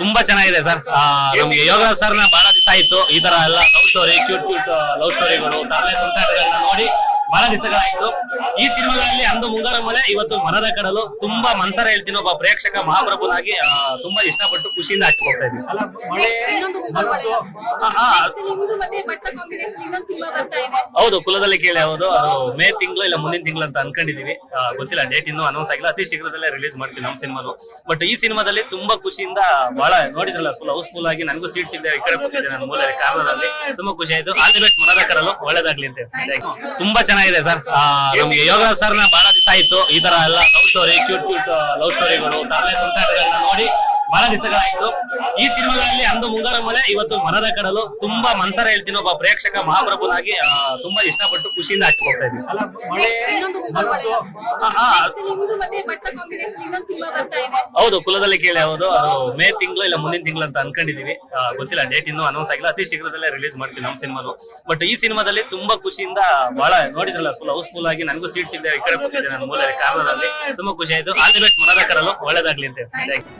ತುಂಬಾ ಚೆನ್ನಾಗಿದೆ ಸರ್. ನಮ್ಗೆ ಯೋಗರಾಜ್ ಸರ್ ಬಹಳ ದಿವಸ ಆಯ್ತು. ಈ ತರ ಎಲ್ಲ love story cute cute love ಸ್ಟೋರಿಗಳು ತರಲೆ ಬಹಳ ದಿವಸಗಳಾಯ್ತು. ಈ ಸಿನಿಮಾಗಳಲ್ಲಿ ಅಂದು ಮುಂಗಾರ ಮಳೆ ಇವತ್ತು ಮರದ ಕಡಲು ತುಂಬಾ ಮನ್ಸರ ಹೇಳ್ತೀನಿ ಒಬ್ಬ ಪ್ರೇಕ್ಷಕ ಮಹಾಪ್ರಭುನಾಗಿ ತುಂಬಾ ಇಷ್ಟಪಟ್ಟು ಖುಷಿಯಿಂದ ಹಾಕಿ ಹೋಗ್ತಾ ಇದ್ದೀನಿ. ಅಲ್ಲ ಇನ್ನೊಂದು ಮನಸ್ಸು. ಆ, ಆ, Next ನಿಮ್ದು ಮತ್ತೆ ಭಟ್ಟ ಕಾಂಬಿನೇಷನ್ ಇನ್ನೊಂದು ಸಿನಿಮಾ ಬರ್ತಾ ಇದೆ. ಹೌದು ಕುಲದಲ್ಲಿ ಕೇಳಿ ಹೌದು. ಅದು ಮೇ ತಿಂಗಳು ಇಲ್ಲ ಮುಂದಿನ ತಿಂಗಳು ಅಂತ ಅನ್ಕೊಂಡಿದೀವಿ. ಗೊತ್ತಿಲ್ಲ ಡೇಟ್ ಇನ್ನೂ ಅನೌನ್ಸ್ ಆಗಿಲ್ಲ. ಅತಿ ಶೀಘ್ರದಲ್ಲೇ ರಿಲೀಸ್ ಮಾಡ್ತೀವಿ ನಮ್ಮ ಸಿನಿಮಾನು. ಬಟ್ ಈ ಸಿನಿಮಾದಲ್ಲಿ ತುಂಬಾ ಖುಷಿಯಿಂದ ಬಹಳ ನೋಡಿದ್ರಲ್ಲ ಫುಲ್ ಹೌಸ್ಫುಲ್ ಆಗಿ ನನಗೂ ಸೀಟ್ ಸಿಗದೆ ಈ ಕಡೆ ಕೂತಿದ್ದೆ ನನ್ನ ಮೂಲ ಕಾರಣದಲ್ಲಿ ತುಂಬಾ ಖುಷಿ ಆಯ್ತು. ಆಲ್ ದಿ ಬೆಸ್ಟ್ ಮನದ ಕಡಲು. ಒಳ್ಳೇದಾಗ್ಲಿ ಅಂತ ತುಂಬಾ ತುಂಬಾ ಚೆನ್ನಾಗಿದೆ ಸರ್. ನಮ್ಗೆ ಯೋಗರಾಜ್ ಸರ್ನ ಬಹಳ ದಿವಸ ಆಯ್ತು ಈ ತರ ಎಲ್ಲ love story cute cute love ಸ್ಟೋರಿಗಳು ತರಲೆ ತುಂಟಾಟಗಳನ್ನ ನೋಡಿ ಬಹಳ ದಿವಸಗಳಾಯ್ತು. ಈ ಸಿನಿಮಾಗಳಲ್ಲಿ ಅಂದು ಮುಂಗಾರ ಮಳೆ ಇವತ್ತು ಮರದ ಕಡಲು ತುಂಬಾ ಮನ್ಸರ ಹೇಳ್ತೀನಿ ಒಬ್ಬ ಪ್ರೇಕ್ಷಕ ಮಹಾಪ್ರಭುನಾಗಿ ತುಂಬಾ ಇಷ್ಟಪಟ್ಟು ಖುಷಿಯಿಂದ ಹಾಕಿ ಹೋಗ್ತಾ ಇದ್ದೀನಿ. ಅಲ್ಲ ಇನ್ನೊಂದು ಮನಸ್ಸು. ಆ, ಆ, Next ನಿಮ್ದು ಮತ್ತೆ ಭಟ್ಟ ಕಾಂಬಿನೇಷನ್ ಇನ್ನೊಂದು ಸಿನಿಮಾ ಬರ್ತಾ ಇದೆ. ಹೌದು ಕುಲದಲ್ಲಿ ಕೇಳಿ ಹೌದು. ಅದು ಮೇ ತಿಂಗಳು ಇಲ್ಲ ಮುಂದಿನ ತಿಂಗಳು ಅಂತ ಅನ್ಕೊಂಡಿದೀವಿ. ಗೊತ್ತಿಲ್ಲ ಡೇಟ್ ಇನ್ನೂ ಅನೌನ್ಸ್ ಆಗಿಲ್ಲ. ಅತಿ ಶೀಘ್ರದಲ್ಲೇ ರಿಲೀಸ್ ಮಾಡ್ತೀವಿ ನಮ್ಮ ಸಿನಿಮಾನು. ಬಟ್ ಈ ಸಿನಿಮಾದಲ್ಲಿ ತುಂಬಾ ಖುಷಿಯಿಂದ ಬಹಳ ನೋಡಿದ್ರಲ್ಲ ಫುಲ್ ಹೌಸ್ಫುಲ್ ಆಗಿ ನನಗೂ ಸೀಟ್ ಸಿಗದೆ ಈ ಕಡೆ ಕೂತಿದ್ದೆ ನನ್ನ ಮೂಲ ಕಾರಣದಲ್ಲಿ ತುಂಬಾ ಖುಷಿ ಆಯ್ತು. ಆಲ್ ದಿ ಬೆಸ್ಟ್ ಮನದ ಕಡಲು. ಒಳ್ಳೇದಾಗ್ಲಿ ಅಂತ ಹೇಳ್ತೀನಿ.